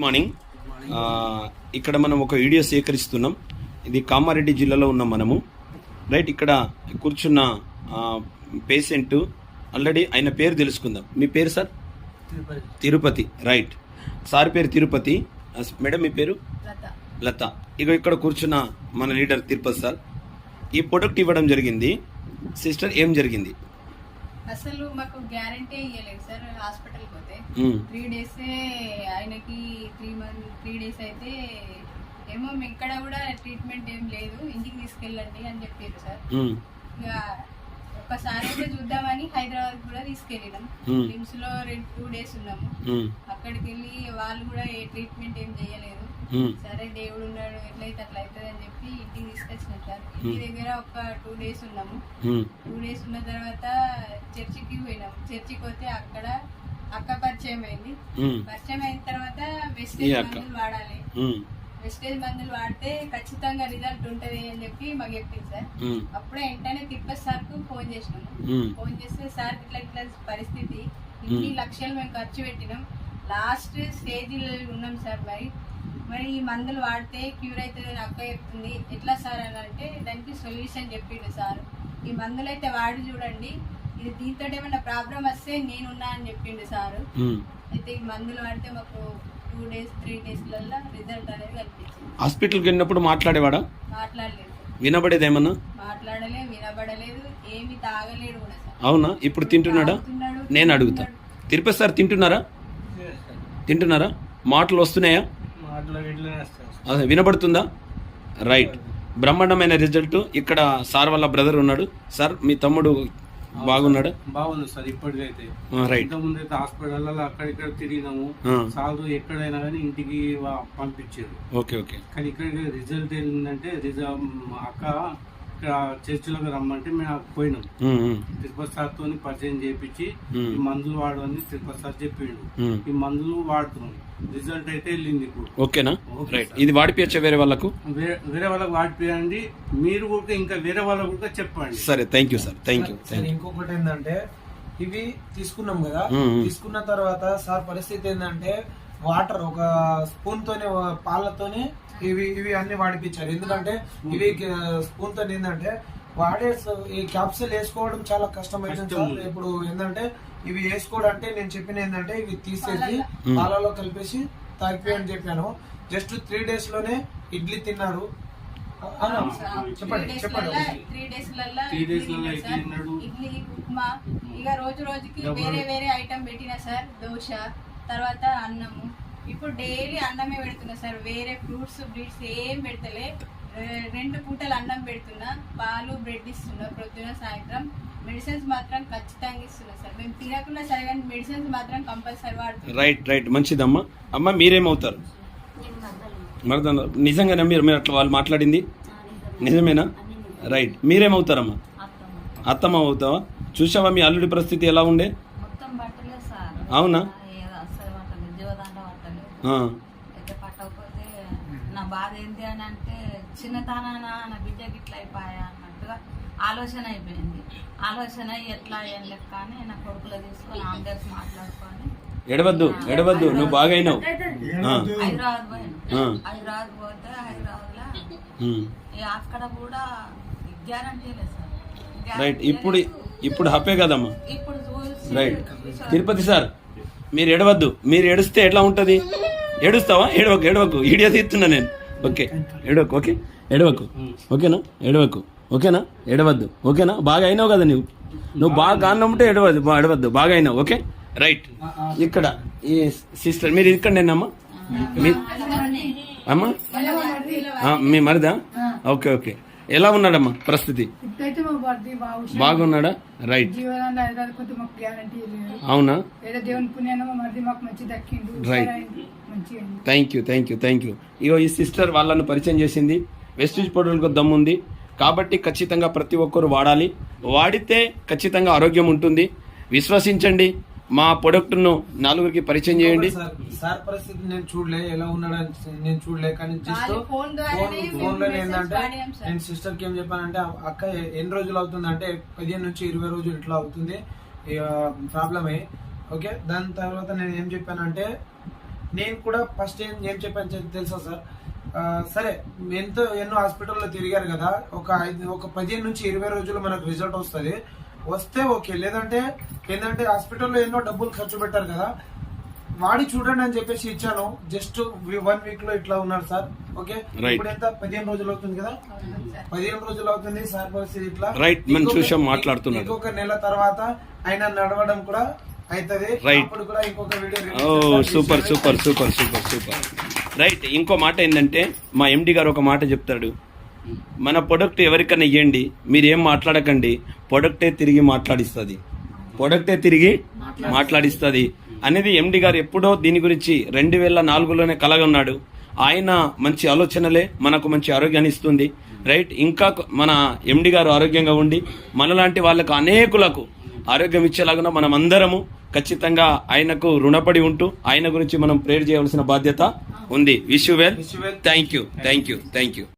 Good morning. ఆ, ఇక్కడ మనం ఒక వీడియో సేకరిస్తున్నాం. ఇది కామారెడ్డి జిల్లాలో ఉన్నాం మనము. రైట్ ఇక్కడ కూర్చున్న పేషెంట్ ఆల్రెడీ ఆయన పేరు తెలుసుకుందాం. మీ పేరు సార్? తిరుపతి. రైట్. సార్ పేరు తిరుపతి. మేడం మీ పేరు? లత. లత. ఇక ఇక్కడ కూర్చున్న మన లీడర్ తిరుపతి సార్. ఈ ప్రొడక్ట్ ఇవ్వడం జరిగింది. సిస్టర్ ఏం జరిగింది? అసలు మాకు గ్యారంటీ ఇవ్వలేదు సార్ హాస్పిటల్ పోతే. త్రీ డేస్ ఆయనకి త్రీ మంత్ త్రీ డేస్ అయితే ఏమో మీ ఇక్కడ కూడా ట్రీట్మెంట్ ఏం లేదు ఇంటికి తీసుకెళ్ళండి అని చెప్పారు సార్. ఇక ఒకసారి అయితే చూద్దామని హైదరాబాద్ కూడా తీసుకెళ్ళినాం. లిమ్స్లో రెండు టూ డేస్ ఉన్నాము. అక్కడికి వెళ్ళి వాళ్ళు కూడా ఏ ట్రీట్మెంట్ ఏం చేయలేదు. సరే దేవుడు ఉన్నాడు ఎట్లయితే అట్లా అవుతుంది అని చెప్పి ఇంటికి తీసుకొచ్చినాం సార్ ఇంటి దగ్గర ఒక టూ డేస్ ఉన్నాము. టూ డేస్ ఉన్న తర్వాత చర్చికి పోయినాం చర్చికి పోతే అక్కడ అక్క పరిచయం అయింది. పరిచయం అయిన తర్వాత? మందులు వాడాలి. వెస్టేజ్ మందులు వాడితే ఖచ్చితంగా రిజల్ట్ ఉంటది అని చెప్పి మాకు చెప్పింది సార్. అప్పుడే వెంటనే తిరుపతి సార్కు ఫోన్ చేసినాము. ఫోన్ చేస్తే సార్ ఇట్లా ఇట్లా పరిస్థితి ఇన్ని. లక్షలు మేము ఖర్చు పెట్టినాం లాస్ట్ స్టేజ్ ఉన్నాం సార్ మరి మరి ఈ మందులు వాడితే క్యూర్ అవుతుంది అని అక్క చెప్తుంది ఎట్లా సార్ అని అంటే దానికి సొల్యూషన్ చెప్పిండు సార్ ఈ మందులు అయితే వాడి చూడండి ఇది దీంతో ఏమైనా ప్రాబ్లం వస్తే నేనున్నా అని చెప్పిండు సార్. అయితే ఈ మందులు వాడితే మాకు టూ డేస్ త్రీ డేస్లలో రిజల్ట్ అనేది కనిపించింది. హాస్పిటల్కి వెళ్ళినప్పుడు మాట్లాడేవాడా? మాట్లాడలేదు. వినబడేది ఏమన్నా మాట్లాడలే వినబడలేదు ఏమి తాగలేడు కూడా సార్. అవునా? ఇప్పుడు తింటున్నాడా? తాగుతున్నాడు, నేను అడుగుతా. తిరుపతి సార్ తింటున్నారా? తింటున్నారా? మాటలు వస్తున్నాయా? మాటలు ఇట్లనే వస్తాయి అదే వినబడుతుందా? రైట్. బ్రహ్మాండమైన రిజల్ట్. ఇక్కడ సార్ వాళ్ళ బ్రదర్ ఉన్నాడు. సార్ మీ తమ్ముడు బాగున్నాడా? బాగుంది సార్ ఇప్పటికైతే. రైట్. ఇంత ముందు అయితే హాస్పిటల్లో అక్కడిక్కడ తిరిగినాము. సాగు ఎక్కడైనా కానీ ఇంటికి పంపించారు. Okay okay. కానీ ఇక్కడ రిజల్ట్ ఏంటంటే రిజల్ట్ అక్క ఇక్కడ చర్చిలోకి రమ్మంటే మేము పోయినాం. తిరుపతి సార్తో పరిచయం చేపించి. ఈ మందులు వాడమని తిరుపతి సార్ చెప్పిండు. ఈ మందులు వాడుతున్నాం. రిజల్ట్ అయితే వెళ్ళింది ఇప్పుడు. ఓకేనా? Okay right. ఇది వాడిపించే వేరే వాళ్ళకు? వేరే వాళ్ళకి వాడిపోయండి మీరు కూడా ఇంకా వేరే వాళ్ళకు కూడా చెప్పండి. సరే thank you sir thank you ఇంకొకటి ఏంటంటే ఇవి తీసుకున్నాం కదా. తీసుకున్న తర్వాత సార్ పరిస్థితి ఏంటంటే వాటర్ ఒక స్పూన్ తోనే పాలతోనే ఇవి ఇవి అన్ని వాడిపించారు ఎందుకంటే ఇవి స్పూన్తో ఏంటంటే వాడే స- ఈ క్యాప్సూల్ వేసుకోవడం చాలా కష్టం అవుతుంది కష్టం. సార్ ఇప్పుడు ఏంటంటే ఇవి వేసుకోవడం అంటే నేను చెప్పిన ఏంటంటే ఇవి తీసేసి. పాలలో కలిపేసి తాగిపోయని చెప్పాను జస్ట్ త్రీ డేస్లోనే ఇడ్లీ తిన్నారు? చెప్పండి చెప్పండి. త్రీ డేస్ ఇడ్లీ ఉప్మా ఇక రోజు రోజుకి. వేరే వేరే ఐటమ్ పెట్టిన సార్ దోశ తర్వాత అన్నము. ఇప్పుడు డైలీ అన్నమే పెడుతున్నా సార్. వేరే ఫ్రూట్స్ బ్రీడ్స్ ఏం పెడతలే. రెండు పూటలు అన్నం పెడుతున్నా. పాలు బ్రెడ్ ఇస్తున్నా. ప్రొద్దున సాయంత్రం. మెడిసిన్స్ మాత్రం ఖచ్చితంగా ఇస్తున్నా సార్. మేము తినకుండా సరే కానీ మెడిసిన్స్ మాత్రం కంపల్సరీ వాడుతున్నాం. Right right. మంచిదమ్మా. అమ్మ మీరేమవుతారు? మరదన నిజంగానే మీరు మీరు అట్లా వాళ్ళు మాట్లాడింది? నిజమేనా? రైట్. మీరేమవుతారమ్మా? అత్తమ్మ. అవుతావా? చూసావా మీ అల్లుడి పరిస్థితి ఎలా ఉండే? మొత్తం పట్టలే సార్. అవునా? అయితే పట్టకపోతే నా బాధ ఏంటి అని అంటే చిన్నతనాన నా బిడ్డ గిట్ల అయిపోయా అన్నట్టుగా ఆలోచన అయిపోయింది. ఆలోచన ఎట్లా ఏం లెక్క అని నా కొడుకులో తీసుకొని ఆంబులెన్స్ మాట్లాడుకొని ఎడవద్దు ఎడవద్దు నువ్వు బాగా అయినావు ఆ, హైదరాబాద్ పోయాను. హైదరాబాద్ పోతే హైదరాబాద్లో ఉమ్. ఈ అక్కడ కూడా గ్యారంటీ లేదు సార్. రైట్ ఇప్పుడు. ఇప్పుడు హప్పే కదమ్మా. ఇప్పుడు చూసి రైట్ తిరుపతి సార్ మీరు ఎడవద్దు మీరు ఏడుస్తే ఎట్లా ఉంటుంది? ఏడుస్తావా? ఏడవకు ఏడవకు. ఈడియో తీస్తున్నా నేను. ఓకే. ఏడవకు ఓకే? ఏడవకు. ఓకేనా? ఏడవకు. ఓకేనా? ఏడవద్దు. ఓకేనా? బాగా అయినావు కదా నువ్వు. నువ్వు బాగా కారణంటే ఏడవద్దు బా- ఏడవద్దు. బాగా అయినావు ఓకే? రైట్. ఇక్కడ ఈ సిస్టర్ మీరు ఇక్కడనేనమ్మా మీ అమ్మా? మీ మరిదా? Okay okay. ఎలా ఉన్నాడమ్మా పరిస్థితి బాగా బాగున్నాడా? రైట్. అవునా? ఏదో thank you thank you thank you. ఇగో ఈ సిస్టర్ వాళ్ళను పరిచయం చేసింది. వెస్టిజ్ పౌడర్లకు దమ్ముంది. కాబట్టి ఖచ్చితంగా ప్రతి ఒక్కరు వాడాలి. వాడితే ఖచ్చితంగా ఆరోగ్యం ఉంటుంది. విశ్వసించండి. మా ప్రొడక్ట్ను నలుగురికి పరిచయం చేయండి. సార్ సార్ పరిస్థితి నేను చూడలే ఎలా ఉన్నాడని నేను చూడలే. కానీ జస్ట్ ఫోన్లో ఏంటంటే. నేను సిస్టర్కి ఏం చెప్పానంటే అక్క ఎన్ని రోజులు అవుతుంది? అంటే పదిహేను నుంచి ఇరవై రోజులు ఇట్లా అవుతుంది. ప్రాబ్లమ్. అయ్యి ఓకే? దాని తర్వాత నేను ఏం చెప్పానంటే నేను కూడా ఫస్ట్ ఏం ఏం చెప్పాను తెలుసా సార్? సరే ఎంతో ఎన్నో హాస్పిటల్లో తిరిగారు కదా ఒక ఐదు ఒక పదిహేను నుంచి ఇరవై రోజులు మనకు రిజల్ట్ వస్తుంది. వస్తే ఓకే లేదంటే ఏంటంటే హాస్పిటల్లో ఎన్నో డబ్బులు ఖర్చు పెట్టారు కదా వాడి చూడండి అని చెప్పేసి ఇచ్చాను. జస్ట్ వన్ వీక్లో ఇట్లా ఉన్నారు సార్. ఓకే. ఇప్పుడు ఎంత? పదిహేను రోజులు అవుతుంది కదా? పదిహేను రోజులు అవుతుంది సార్ పరిస్థితి ఇట్లా. మనం చూసాం, మాట్లాడుతున్నాడు. ఇంకొక నెల తర్వాత ఆయన నడవడం కూడా చేస్తాను. Super super super super super right ఇంకో మాట ఏంటంటే మా ఎండి గారు ఒక మాట చెప్తాడు. మన ప్రొడక్ట్ ఎవరికైనా ఇవ్వండి మీరు ఏం మాట్లాడకండి ప్రొడక్టే తిరిగి మాట్లాడిస్తుంది. ప్రొడక్టే తిరిగి మాట్లాడిస్తుంది. అనేది ఎండి గారు ఎప్పుడో దీని గురించి రెండు వేల నాలుగులోనే కలగన్నాడు. ఆయన మంచి ఆలోచనలే మనకు మంచి ఆరోగ్యాన్ని ఇస్తుంది. రైట్ ఇంకా మన ఎండి గారు ఆరోగ్యంగా ఉండి మనలాంటి వాళ్ళకు అనేకులకు ఆరోగ్యం ఇచ్చేలాగా మనం అందరము ఖచ్చితంగా ఆయనకు రుణపడి ఉంటూ ఆయన గురించి మనం ప్రేర్ చేయవలసిన బాధ్యత ఉంది. Wish well. Thank you thank you thank you